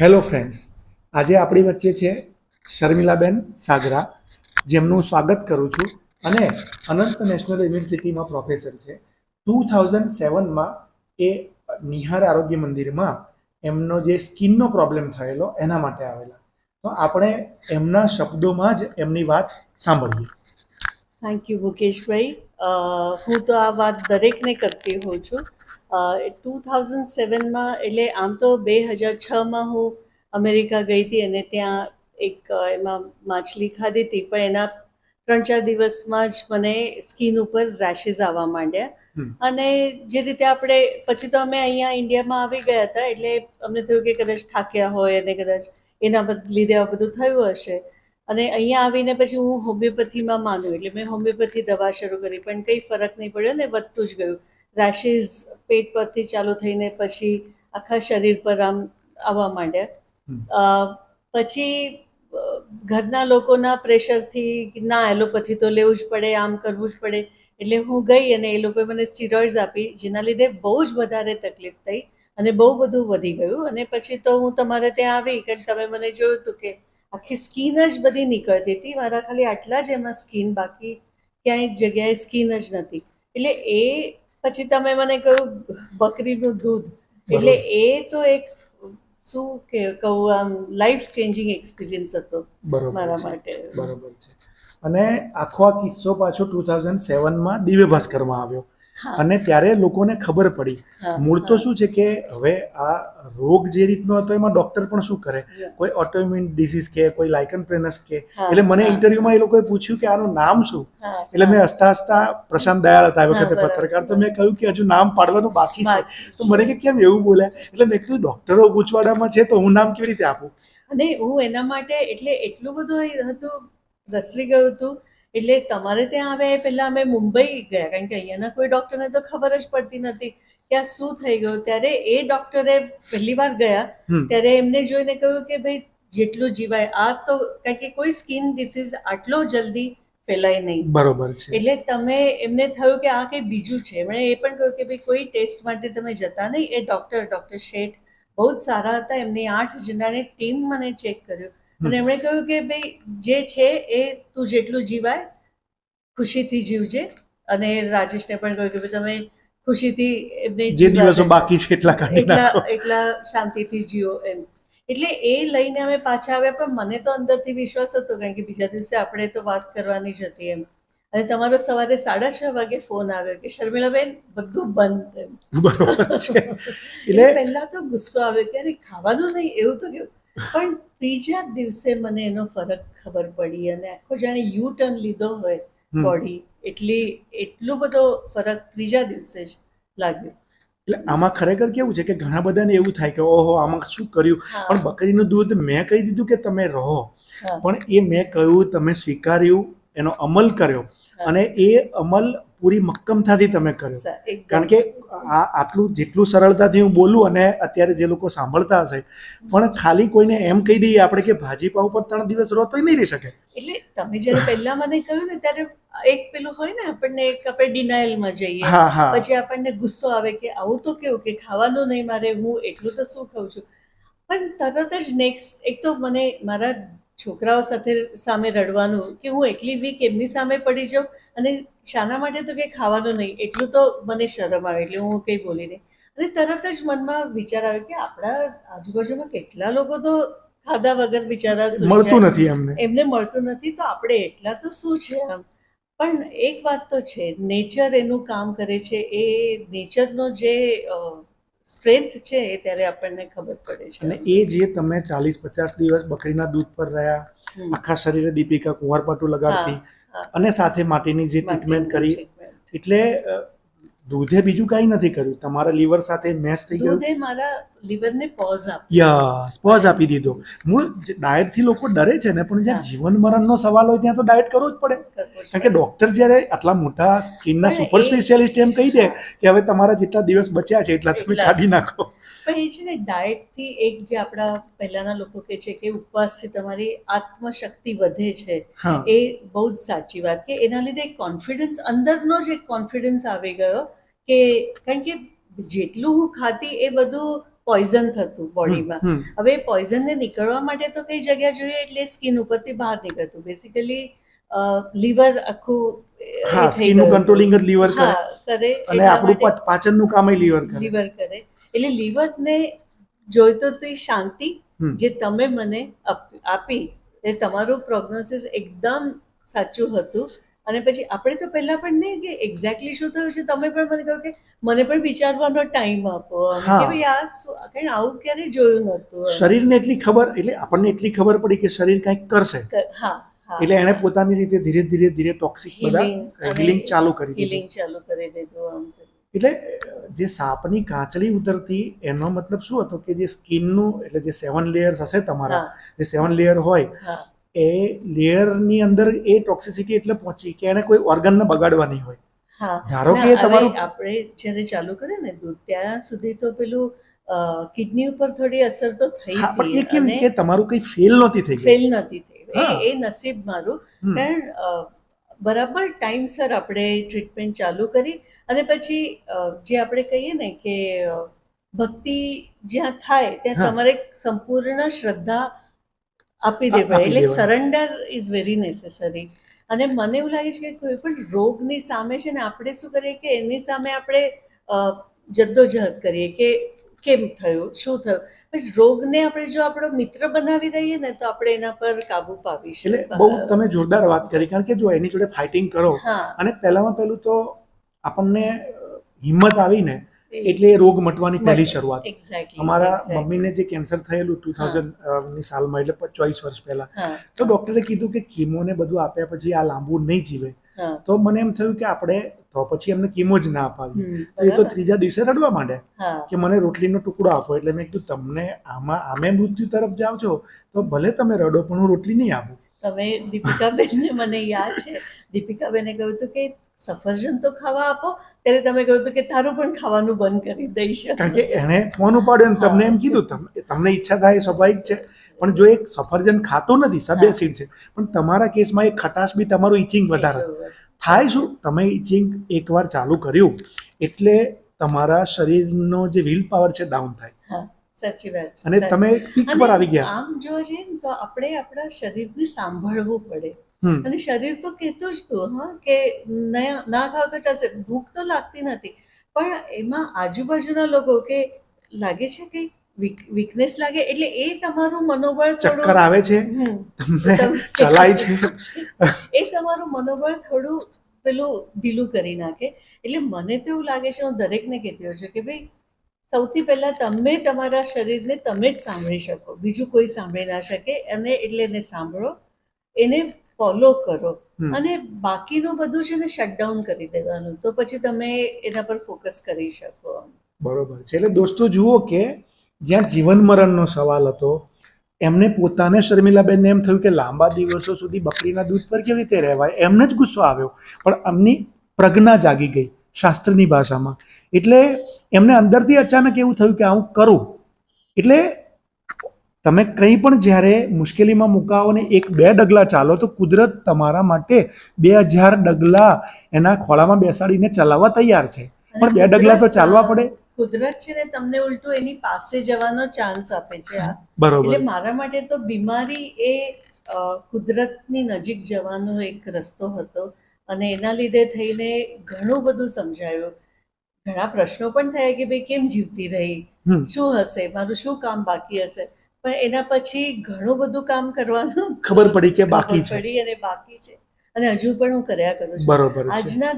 Hello friends આજે આપણી વચ્ચે છે શર્મિલાબેન સાગરા, જેમનું સ્વાગત કરું છું અને અનંત નેશનલ યુનિવર્સિટીમાં પ્રોફેસર છે. ટુ થાઉઝન્ડ સેવનમાં એ નિહાર આરોગ્ય મંદિરમાં એમનો જે સ્કિનનો પ્રોબ્લેમ થયેલો એના માટે આવેલા. તો આપણે એમના શબ્દોમાં જ એમની વાત સાંભળીએ. થેન્ક યુ મુકેશભાઈ હું તો આ વાત દરેકને કરતી હોઉં છું. ટુ થાઉઝન્ડ સેવનમાં એટલે આમ તો બે હજાર છમાં હું અમેરિકા ગઈ હતી અને ત્યાં એક એમાં માછલી ખાધી હતી પણ એના ત્રણ ચાર દિવસમાં જ મને સ્કિન ઉપર રેશિસ આવવા માંડ્યા. અને જે રીતે આપણે પછી તો અમે અહીંયા ઇન્ડિયામાં આવી ગયા હતા એટલે અમને થયું કે કદાચ થાક્યા હોય અને કદાચ એના લીધે આ બધું થયું હશે. અને અહીંયા આવીને પછી હું હોમિયોપેથીમાં માનું એટલે મેં હોમિયોપેથી દવા શરૂ કરી પણ કંઈ ફરક નહીં પડ્યો ને વધતું જ ગયું. રેશિસ પેટ પરથી ચાલુ થઈને પછી આખા શરીર પર આમ આવવા માંડ્યા. પછી ઘરના લોકોના પ્રેશરથી ના એલોપેથી તો લેવું જ પડે આમ કરવું જ પડે. એટલે હું ગઈ અને એ લોકોએ મને સ્ટીરોઇડ્સ આપી જેના લીધે બહુ જ વધારે તકલીફ થઈ અને બહુ બધું વધી ગયું. અને પછી તો હું તમારે ત્યાં આવી કારણ તમે મને જોયું હતું કે આખી સ્કીન જ બધી નીકળતી હતી. મારા ખાલી આટલા જ એમાં સ્કીન બાકી ક્યાંય જગ્યાએ સ્કીન જ નથી. એટલે એ પછી તમે મને કહ્યું બકરીનું દૂધ. એટલે એ તો એક શું કે કહું આમ લાઈફ ચેન્જિંગ એક્સપિરિયન્સ હતો મારા માટે. બરોબર છે. અને આખો આ કિસ્સો પાછો ટુ થાઉઝન્ડ સેવનમાં દિવ્ય ભાસ્કરમાં આવ્યો. અને ત્યારે લોકોને ખબર પડી. મૂળ તો શું છે કે હવે આ રોગ જે રીતનો હતો એમાં ડોક્ટર પણ શું કરે? કોઈ ઓટોઇમ્યુન ડિસીઝ કે કોઈ લાઇકન પ્રેનસ કે એટલે મને. ઇન્ટરવ્યુમાં એ લોકોએ પૂછ્યું કે આનું નામ શું? એટલે મેં. હસતા હસતા પ્રશાંત દયાળ હતા એ વખતે પત્રકાર તો મેં કહ્યું કે હજુ નામ પાડવાનું બાકી છે. તો મને કે કેમ એવું બોલ્યા એટલે મેં કીધું ડોક્ટરો પૂછવાડામાં છે તો હું નામ કેવી રીતે આપું? અને હું એના માટે એટલે એટલું બધું હતું રસરી ગયું હતું એટલે તમારે ત્યાં આવ્યા એ પહેલા અમે મુંબઈ ગયા કારણ કે અહીંયાના કોઈ ડૉક્ટરને તો ખબર જ પડતી નથી કે આ શું થઈ ગયું. ત્યારે એ ડોક્ટરે પહેલી વાર ગયા ત્યારે એમને જોઈને કહ્યું કે ભાઈ જેટલું જીવાય. આ તો કારણ કે કોઈ સ્કિન ડિસીઝ આટલો જલ્દી ફેલાય નહીં. બરોબર છે. એટલે તમે એમને થયું કે આ કંઈ બીજું છે. એમણે એ પણ કહ્યું કે ભાઈ કોઈ ટેસ્ટ માટે તમે જતા નહીં. એ ડૉક્ટર ડૉક્ટર શેઠ બહુ જ સારા હતા. એમની આઠ જણાની ટીમ મને ચેક કર્યું. અને એમણે કહ્યું કે ભાઈ જે છે એ તું જેટલું જીવાય ખુશીથી જીવજે. અને રાજેશને પણ કહ્યું કે તમે ખુશીથી એમને જે દિવસો બાકી છે એટલા એટલા શાંતિથી જીવો એમ. એટલે એ લઈને અમે પાછા આવ્યા પણ મને તો અંદરથી વિશ્વાસ હતો કારણ કે બીજા દિવસે આપણે તો વાત કરવાની જ હતી એમ. અને તમારો સવારે સાડા છ વાગે ફોન આવ્યો કે શર્મિલાબેન બધું બંધ એમ. બરોબર છે. એટલે પહેલા તો ગુસ્સો આવ્યો કે ખાવાનું નહીં? એવું તો કેવું. પણ ત્રીજા દિવસે મને એનો ફરક ખબર પડી અને આખો જાણે યુ ટર્ન લીધો હોય. બોડી એટલી એટલો બધો ફરક ત્રીજા દિવસે જ લાગ્યો એટલે આમાં ખરેખર કેવું છે કે ઘણા બધાને એવું થાય કે ઓહો આમાં શું કર્યું. પણ બકરીનું દૂધ મેં કહી દીધું કે તમે રહો પણ એ મેં કહ્યું તમે સ્વીકાર્યું એનો અમલ કર્યો. અને એ અમલ પૂરી મક્કમતાથી તમે કર્યો. કારણ કે આ આટલું જેટલું સરળતાથી હું બોલું અને અત્યારે જે લોકો સાંભળતા હશે પણ ખાલી કોઈને એમ કહી દઈએ આપણે કે ભાજી પાવ પર ત્રણ દિવસ રહો તો નહીં રહી શકે. એટલે તમે જ્યારે પહેલા મને કહ્યું ને ત્યારે એક પેલું હોય ને આપણને એક આપણે ડિનાયલમાં જઈએ. પછી આપણને ગુસ્સો આવે કે આવું તો કેવું કે ખાવાનું નહીં મારે હું એટલું તો શું ખાઉં છું. પણ તરત જ નેક્સ્ટ એક તો મને મારા છોકરાઓ સાથે સામે રડવાનું કે હું એકલી વીક એમની સામે પડી જાઉં અને શાના માટે તો કંઈ ખાવાનું નહીં એટલું તો મને શરમ આવે એટલે હું કંઈ બોલી નહીં. અને તરત જ મનમાં વિચાર આવે કે આપણા આજુબાજુમાં કેટલા લોકો તો ખાધા વગર બિચારા મળતું નથી એમને. એમને મળતું નથી તો આપણે એટલા તો શું છે આમ? પણ એક વાત તો છે નેચર એનું કામ કરે છે એ નેચરનો જે સ્ટ્રેન્થ છે એ ત્યારે આપણને ખબર પડે છે. અને એ જે તમે ચાલીસ પચાસ દિવસ બકરીના દૂધ પર રહ્યા આખા શરીરે દીપિકા કુંવારપાટું લગાડતી અને સાથે માટીની જે ટ્રીટમેન્ટ કરી એટલે દૂધે બીજું કાંઈ નથી કર્યું. તમારા લીવર સાથે મેચ થઈ ગયું? દૂધે મારા લીવરને પોઝ આપ્યો. યસ પોઝ આપી દીધો. મૂળ ડાયટથી લોકો ડરે છે ને પણ જ્યાં. જીવન મરણનો સવાલ હોય ત્યાં તો ડાયટ કરવો જ પડે. કારણ કે ડોક્ટર જ્યારે આટલા મોટા સ્કિનના સુપર સ્પેશિયાલિસ્ટ એમ કહી દે કે હવે તમારા જેટલા દિવસ બચ્યા છે એટલા. તમે કાઢી નાખો. પણ એ છે ને ડાયટથી એક જે આપણા પહેલાના લોકો કહે છે કે ઉપવાસથી તમારી આત્મશક્તિ વધે છે એ બહુ જ સાચી વાત કે એના લીધે કોન્ફિડન્સ અંદરનો જ એક કોન્ફિડન્સ આવી ગયો કે કારણ કે જેટલું હું ખાતી એ બધું પોઈઝન થતું બોડીમાં હવે પોઈઝનને નીકળવા માટે તો કઈ જગ્યા જોઈએ? એટલે સ્કિન ઉપરથી બહાર નીકળતું. બેસિકલી લીવર આખું હા સ્કિનનું કંટ્રોલિંગ જ લીવર કરે. કરે અને આપણું પાચનનું કામ લીવર કરે. લીવર કરે. એટલે લીવરને જોઈતો તો એ શાંતિ જે તમે મને આપી એ તમારું પ્રોગ્નોસિસ એકદમ સાચું હતું. અને પછી આપણે તો પહેલા પણ નહીં કે એક્ઝેક્ટલી શું થયું છે તમે પણ મને કહ્યું કે મને પણ વિચારવાનો ટાઈમ આપો. કે ભાઈ આ કારણ આવું ક્યારે જોયું નહોતું. શરીરને એટલી ખબર એટલે આપણને એટલી ખબર પડી કે શરીર કંઈક કરશે. હા એટલે એણે પોતાની રીતે ધીરે ધીરે ધીરે ટોક્સિક બધા હિલિંગ ચાલુ કરી દીધું. હિલિંગ ચાલુ કરી દીધું એટલે જે સાપની કાચળી ઉતરતી એનો મતલબ શું હતો કે જે સ્કિનનું એટલે જે સેવન લેયર્સ હશે તમારા જે સેવન લેયર હોય એ લેયરની અંદર એ ટોક્સિસિટી એટલે પહોંચી કે એને કોઈ ઓર્ગનને બગાડવાની હોય. ધારો કે તમારું આપણે જ્યારે ચાલુ કરીએ ને દૂધ ત્યાં સુધી તો પેલું કિડની ઉપર થોડી અસર તો થઈ પણ એ કેમ કે તમારું કઈ ફેલ નહોતી થઈ ફેલ નથી થઈ એ- નસીબ મારું. કારણ બરાબર ટાઈમસર આપણે ટ્રીટમેન્ટ ચાલુ કરી અને પછી જે આપણે કહીએ ને કે ભક્તિ જ્યાં થાય ત્યાં તમારે સંપૂર્ણ શ્રદ્ધા આપી દેવાય એટલે. સરેન્ડર ઇઝ વેરી નેસેસરી અને મને એવું લાગે છે કે કોઈ પણ રોગની સામે છે ને આપણે શું કરીએ કે એની સામે આપણે જદ્દોજહદ કરીએ કે કેમ થયું શું થયું? પણ રોગને આપણે જો આપણો મિત્ર બનાવી દઈએ ને તો આપણે એના પર કાબુ પાવીશું એટલે બહુ તમે જોરદાર વાત કરી કારણ કે જો એની જોડે ફાઇટિંગ કરો અને પહેલામાં પહેલું તો આપણને હિંમત આવીને એટલે એ રોગ મટવાની પહેલી શરૂઆત. અમારા મમ્મીને જે કેન્સર થયેલું ટુ થાઉઝન્ડની સાલમાં એટલે ચોવીસ વર્ષ પહેલા તો ડોક્ટરે કીધું કે કીમો ને બધું આપ્યા પછી આ લાંબુ નહીં જીવે. તો મને એમ થયું કે આપણે તો પછી એમને કીમો જ ના અપાવી. એ તો ત્રીજા દિવસે રડવા માંડે કે મને રોટલીનો ટુકડો આપો. એટલે મેં કીધું તમને આમાં આમે મૃત્યુ તરફ જાઓ છો તો ભલે તમે રડો પણ હું રોટલી નહીં આપું. તમે દીપિકાબેનને મને યાદ છે. દીપિકાબેને કહ્યું હતું કે સફરજન તો ખાવા આપો. ત્યારે તમે કહ્યું હતું કે તારું પણ ખાવાનું બંધ કરી દઈશ કારણ કે એણે ફોન ઉપાડ્યો ને તમને એમ કીધું તમને તમને ઈચ્છા થાય સ્વાભાવિક છે. પણ જો એક સફરજન ખાતો નથી સબેસિડ છે. પણ તમારા કેસમાં એ ખટાશ બી તમારું ઇચિંગ વધારે થાય શું? તમે ઇચિંગ એકવાર ચાલુ કર્યું એટલે તમારા શરીરનો જે વિલ પાવર છે ડાઉન થાય. સાચી વાત અને તમે પીક પર આવી ગયા. આમ જોવા જઈએ તો આપણે આપણા શરીરને સાંભળવું પડે. અને શરીર તો કહેતું જ હતું હા કે ના ખાવ તો ચાલશે. ભૂખ તો લાગતી નથી. પણ એમાં આજુબાજુના લોકો કે લાગે છે કે વીકનેસ લાગે? એટલે એ તમારું મનોબળ થોડું ચક્કર આવે છે? તમને ચલાય છે? એ તમારું મનોબળ થોડું પેલું ઢીલું કરી નાખે. એટલે મને તો એવું લાગે છે હું દરેકને કહેતી હોઉં છું કે ભાઈ સૌથી પહેલા તમે તમારા શરીરને તમે જ સાંભળી શકો. બીજું કોઈ સાંભળી ના શકે. અને એટલે એને સાંભળો. એને ફોલો કરો. અને બાકીનું બધું છે ને શટડાઉન કરી દેવાનું. તો પછી તમે એના પર ફોકસ કરી શકો. બરોબર છે. એટલે દોસ્તો જુઓ કે જ્યાં જીવન મરણનો સવાલ હતો એમને પોતાને શર્મિલાબેનને એમ થયું કે લાંબા દિવસો સુધી બકરીના દૂધ પર કેવી રીતે રહેવાય? એમને જ ગુસ્સો આવ્યો. પણ એમની પ્રજ્ઞા જાગી ગઈ શાસ્ત્રની ભાષામાં. એટલે એમને અંદરથી અચાનક એવું થયું કે આવું કરું. એટલે તમે કંઈ પણ જ્યારે મુશ્કેલીમાં મુકાવો ને એક બે ડગલા ચાલો તો કુદરત તમારા માટે બે હજાર ડગલા એના ખોળામાં બેસાડીને ચલાવવા તૈયાર છે. પણ બે ડગલા તો ચાલવા પડે. કુદરત છે ને તમને ઉલટું એની પાસે જવાનો ચાન્સ આપે છે આ. બરોબર. એટલે મારા માટે તો બીમારી એ કુદરતની નજીક જવાનો એક રસ્તો હતો. અને એના લીધે થઈને ઘણું બધું સમજાયું. ઘણા પ્રશ્નો પણ થયા કે ભાઈ કેમ જીવતી રહી? શું હશે? મારું શું કામ બાકી હશે? પણ એના પછી ઘણું બધું કામ કરવાનું ખબર પડી કે બાકી છે. પડી અને બાકી છે. અને હજુ પણ હું કર્યા કરું છું. બરોબર આજના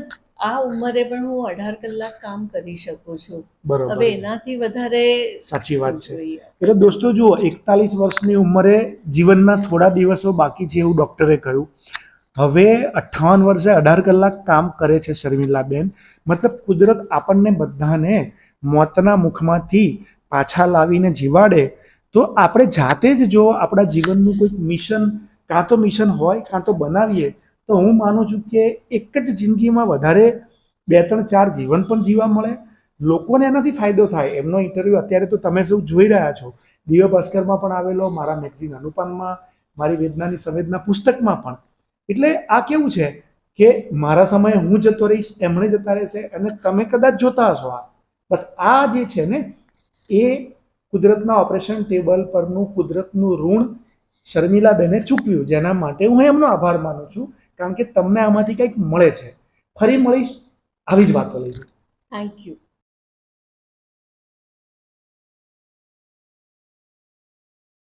આ ઉંમરે પણ હું અઢાર કલાક કામ કરી શકું છું. બરોબર હવે એનાથી વધારે સાચી વાત છે. એટલે દોસ્તો જુઓ એકતાલીસ વર્ષની ઉંમરે જીવનના થોડા દિવસો બાકી છે એવું ડૉક્ટરે કહ્યું. હવે અઠ્ઠાવન વર્ષે અઢાર કલાક કામ કરે છે શર્મિલાબેન. મતલબ કુદરત આપણને બધાને મોતના મુખમાંથી પાછા લાવીને જીવાડે તો આપણે જાતે જ જો આપણા જીવનનું કોઈક મિશન, કાં તો મિશન હોય, કાં તો બનાવીએ, તો હું માનું છું કે એક જ જિંદગીમાં વધારે બે ત્રણ ચાર જીવન પણ જીવા મળે. લોકોને એનાથી ફાયદો થાય. એમનો ઇન્ટરવ્યૂ અત્યારે તો તમે સૌ જોઈ રહ્યા છો. દિવ્ય ભાસ્કરમાં પણ આવેલો, મારા મેગઝિન અનુપાનમાં, મારી વેદનાની સંવેદના પુસ્તકમાં પણ. એટલે આ કેવું છે કે મારા સમયે હું જતો રહીશ, એમણે જતા રહેશે, અને તમે કદાચ જોતા હશો આ. બસ આ જે છે ને, એ કુદરતના ઓપરેશન ટેબલ પરનું કુદરતનું ઋણ શર્મિલાબેને ચૂકવ્યું, જેના માટે હું એમનો આભાર માનું છું, કારણ કે તમને આમાંથી કંઈક મળે છે. ફરી મળીશ, આવી જ વાતો લઈને. Thank you